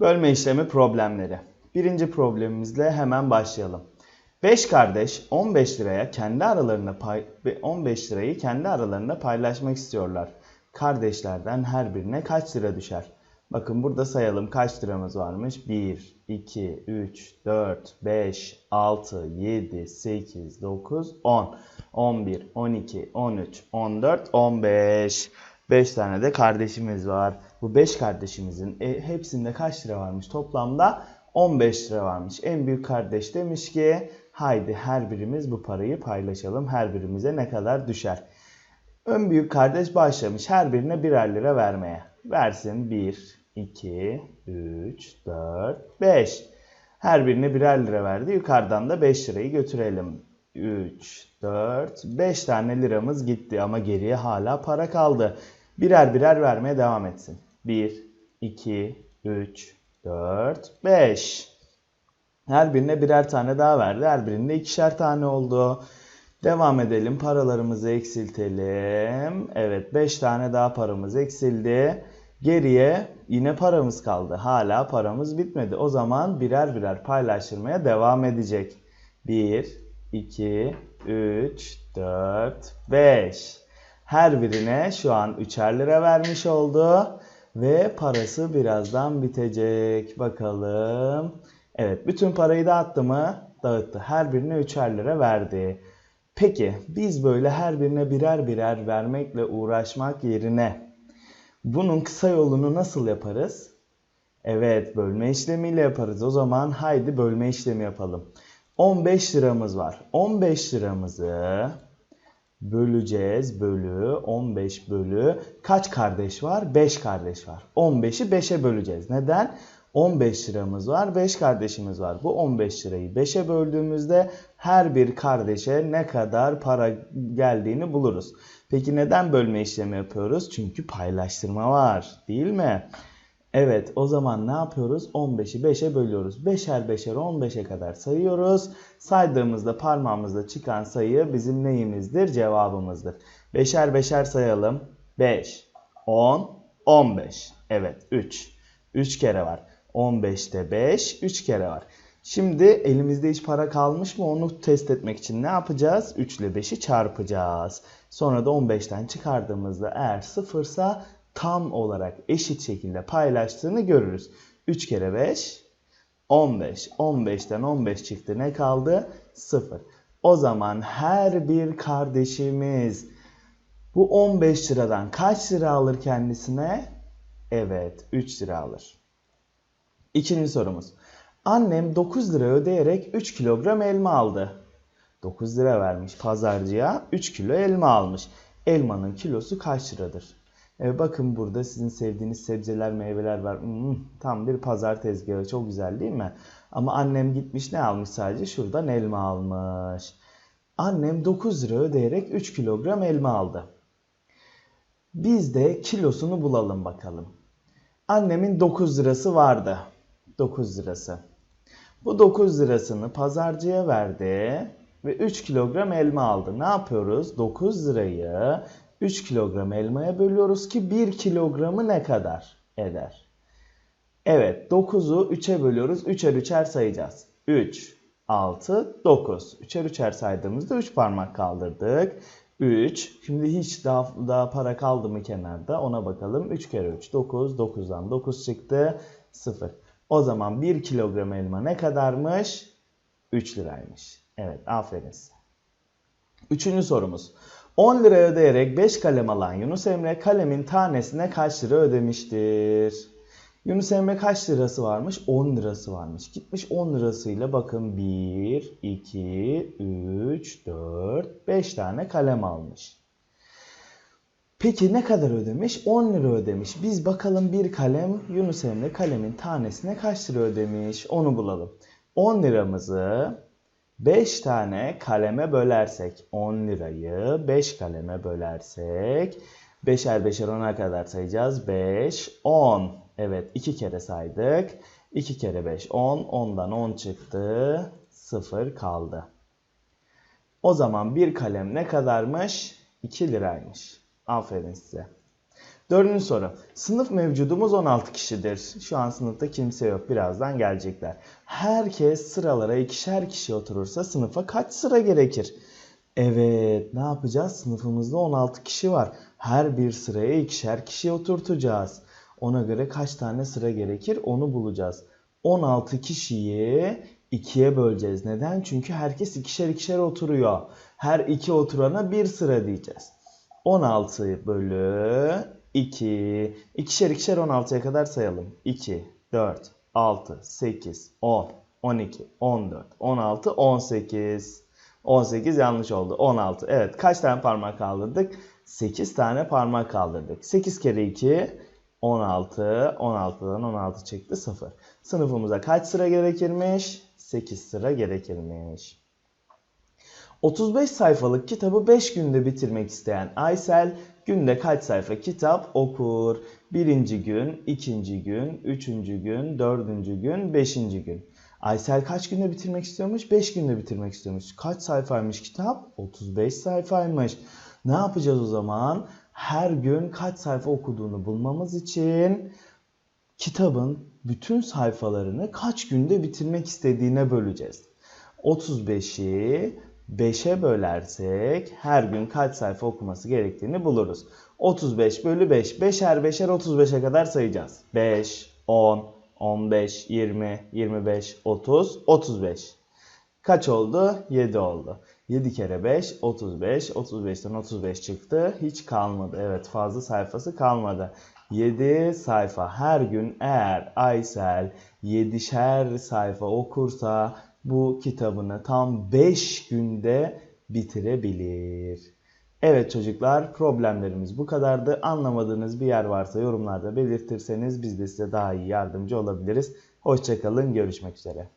Bölme işlemi problemleri. Birinci problemimizle hemen başlayalım. 5 kardeş 15 liraya kendi aralarında pay 15 lirayı kendi aralarında paylaşmak istiyorlar. Kardeşlerden her birine kaç lira düşer? Bakın burada sayalım kaç liramız varmış? 1, 2, 3, 4, 5, 6, 7, 8, 9, 10, 11, 12, 13, 14, 15. 5 tane de kardeşimiz var. Bu 5 kardeşimizin e, hepsinde kaç lira varmış? Toplamda 15 lira varmış. En büyük kardeş demiş ki haydi her birimiz bu parayı paylaşalım. Her birimize ne kadar düşer? Ön büyük kardeş başlamış her birine birer lira vermeye. Versin 1, 2, 3, 4, 5. Her birine birer lira verdi. Yukarıdan da 5 lirayı götürelim. 3, 4, 5 tane liramız gitti ama geriye hala para kaldı. Birer birer vermeye devam etsin. 1, 2, 3, 4, 5. Her birine birer tane daha verdi. Her birinde ikişer tane oldu. Devam edelim. Paralarımızı eksiltelim. Evet 5 tane daha paramız eksildi. Geriye yine paramız kaldı. Hala paramız bitmedi. O zaman birer birer paylaştırmaya devam edecek. 1, 2, 3, 4, 5. Her birine şu an 3'er lira vermiş oldu. Ve parası birazdan bitecek. Bakalım. Evet bütün parayı dağıttı mı? Dağıttı. Her birine 3'er lira verdi. Peki biz böyle her birine birer birer vermekle uğraşmak yerine bunun kısa yolunu nasıl yaparız? Evet bölme işlemiyle yaparız. O zaman haydi bölme işlemi yapalım. 15 liramız var. 15 liramızı böleceğiz. Bölü 15 bölü kaç kardeş var? 5 kardeş var. 15'i 5'e böleceğiz. Neden? 15 liramız var, 5 kardeşimiz var. Bu 15 lirayı 5'e böldüğümüzde her bir kardeşe ne kadar para geldiğini buluruz. Peki neden bölme işlemi yapıyoruz? Çünkü paylaştırma var, değil mi? Evet, o zaman ne yapıyoruz? 15'i 5'e bölüyoruz. 5'er 5'er 15'e kadar sayıyoruz. Saydığımızda parmağımızda çıkan sayı bizim neyimizdir? Cevabımızdır. 5'er 5'er sayalım. 5, 10, 15. Evet, 3. 3 kere var. 15'te 5, 3 kere var. Şimdi elimizde hiç para kalmış mı onu test etmek için ne yapacağız? 3 ile 5'i çarpacağız. Sonra da 15'ten çıkardığımızda eğer sıfırsa tam olarak eşit şekilde paylaştığını görürüz. 3 kere 5, 15. 15'ten 15 çıktı ne kaldı? 0. O zaman her bir kardeşimiz bu 15 liradan kaç lira alır kendisine? Evet 3 lira alır. İkinci sorumuz. Annem 9 lira ödeyerek 3 kilogram elma aldı. 9 lira vermiş pazarcıya 3 kilo elma almış. Elmanın kilosu kaç liradır? E bakın burada sizin sevdiğiniz sebzeler, meyveler var. Hmm, tam bir pazar tezgahı. Çok güzel değil mi? Ama annem gitmiş ne almış sadece? Şuradan elma almış. Annem 9 lira ödeyerek 3 kilogram elma aldı. Biz de kilosunu bulalım bakalım. Annemin 9 lirası vardı. 9 lirası. Bu 9 lirasını pazarcıya verdi ve 3 kilogram elma aldı. Ne yapıyoruz? 9 lirayı 3 kilogram elmaya bölüyoruz ki 1 kilogramı ne kadar eder? Evet 9'u 3'e bölüyoruz. 3'er 3'er sayacağız. 3, 6, 9. 3'er 3'er saydığımızda 3 parmak kaldırdık. 3. Şimdi hiç daha, daha para kaldı mı kenarda ona bakalım. 3 kere 3 9. 9'dan 9 çıktı. 0. O zaman 1 kilogram elma ne kadarmış? 3 liraymış. Evet aferin size. Üçüncü sorumuz. 10 lira ödeyerek 5 kalem alan Yunus Emre kalemin tanesine kaç lira ödemiştir? Yunus Emre kaç lirası varmış? 10 lirası varmış. Gitmiş 10 lirasıyla bakın 1, 2, 3, 4, 5 tane kalem almış. Peki ne kadar ödemiş? 10 lira ödemiş. Biz bakalım bir kalem Yunus Emre kalemin tanesine kaç lira ödemiş? Onu bulalım. 10 liramızı 5 tane kaleme bölersek 10 lirayı 5 kaleme bölersek 5'er 5'er 10'a kadar sayacağız. 5, 10. Evet 2 kere saydık. 2 kere 5 10. 10'dan 10 çıktı. 0 kaldı. O zaman bir kalem ne kadarmış? 2 liraymış. Aferin size. Dördüncü soru. Sınıf mevcudumuz 16 kişidir. Şu an sınıfta kimse yok. Birazdan gelecekler. Herkes sıralara ikişer kişi oturursa sınıfa kaç sıra gerekir? Evet, ne yapacağız? Sınıfımızda 16 kişi var. Her bir sıraya ikişer kişi oturtacağız. Ona göre kaç tane sıra gerekir onu bulacağız. 16 kişiyi ikiye böleceğiz. Neden? Çünkü herkes ikişer ikişer oturuyor. Her iki oturana bir sıra diyeceğiz. 16 bölü 2. İkişer ikişer 16'ya kadar sayalım. 2, 4, 6, 8, 10, 12, 14, 16, 18. 18 yanlış oldu. 16. Evet kaç tane parmak kaldırdık? 8 tane parmak kaldırdık. 8 kere 2 16. 16'dan 16 çıktı 0. Sınıfımıza kaç sıra gerekirmiş? 8 sıra gerekirmiş. 35 sayfalık kitabı 5 günde bitirmek isteyen Aysel günde kaç sayfa kitap okur? Birinci gün, ikinci gün, üçüncü gün, dördüncü gün, beşinci gün. Aysel kaç günde bitirmek istiyormuş? 5 günde bitirmek istiyormuş. Kaç sayfaymış kitap? 35 sayfaymış. Ne yapacağız o zaman? Her gün kaç sayfa okuduğunu bulmamız için kitabın bütün sayfalarını kaç günde bitirmek istediğine böleceğiz. 35'i 5'e bölersek her gün kaç sayfa okuması gerektiğini buluruz. 35 bölü 5. 5'er 5'er 35'e kadar sayacağız. 5, 10, 15, 20, 25, 30, 35. Kaç oldu? 7 oldu. 7 kere 5, 35. 35'ten 35 çıktı. Hiç kalmadı. Evet fazla sayfası kalmadı. 7 sayfa. Her gün eğer Aysel 7'şer sayfa okursa bu kitabını tam 5 günde bitirebilir. Evet çocuklar problemlerimiz bu kadardı. Anlamadığınız bir yer varsa yorumlarda belirtirseniz biz de size daha iyi yardımcı olabiliriz. Hoşçakalın görüşmek üzere.